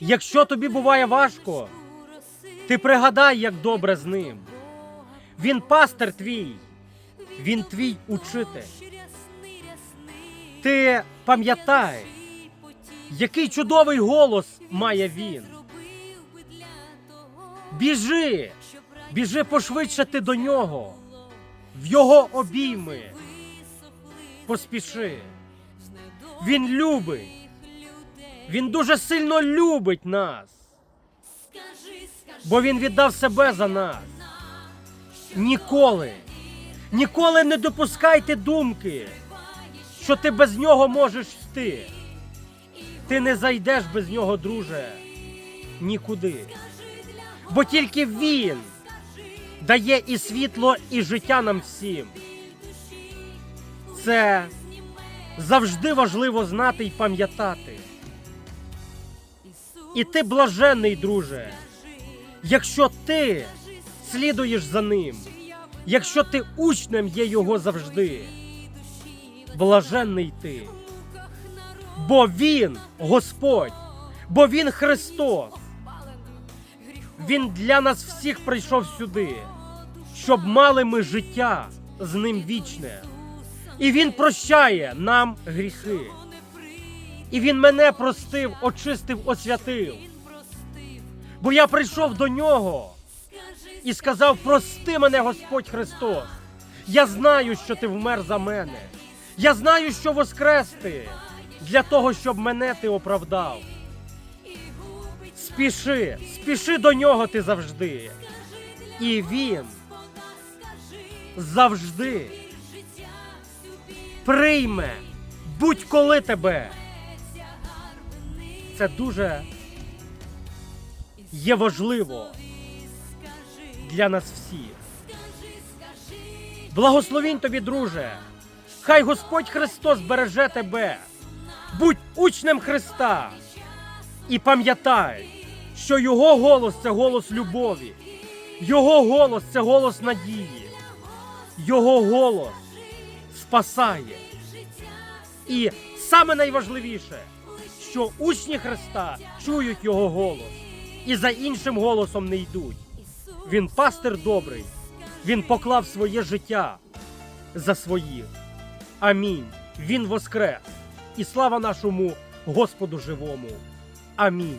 Якщо тобі буває важко, ти пригадай, як добре з ним. Він пастир твій, він твій учитель. Ти пам'ятай, який чудовий голос має він. Біжи, біжи пошвидше до нього, в його обійми. Поспіши. Він любить. Він дуже сильно любить нас, бо він віддав себе за нас. Ніколи, ніколи не допускайте думки, що ти без нього можеш йти. Ти не зайдеш без нього, друже, нікуди. Бо тільки він дає і світло, і життя нам всім. Це завжди важливо знати і пам'ятати. І ти блаженний, друже, якщо ти слідуєш за ним, якщо ти учнем є його завжди. Блаженний ти. Бо він Господь, бо він Христос. Він для нас всіх прийшов сюди, щоб мали ми життя з ним вічне. І він прощає нам гріхи. І він мене простив, очистив, освятив. Бо я прийшов до нього і сказав: прости мене, Господь Христос. Я знаю, що ти вмер за мене. Я знаю, що воскрес ти для того, щоб мене ти оправдав. Спіши, спіши до нього ти завжди. І він завжди прийме будь-коли тебе. Це дуже є важливо для нас всіх. Благословінь тобі, друже. Хай Господь Христос береже тебе. Будь учнем Христа. І пам'ятай, що Його голос це голос любові, Його голос це голос надії, Його голос спасає. І саме найважливіше, що учні Христа чують Його голос і за іншим голосом не йдуть. Він пастир добрий, він поклав своє життя за своїх. Амінь. Він воскрес. І слава нашому Господу живому. Амінь.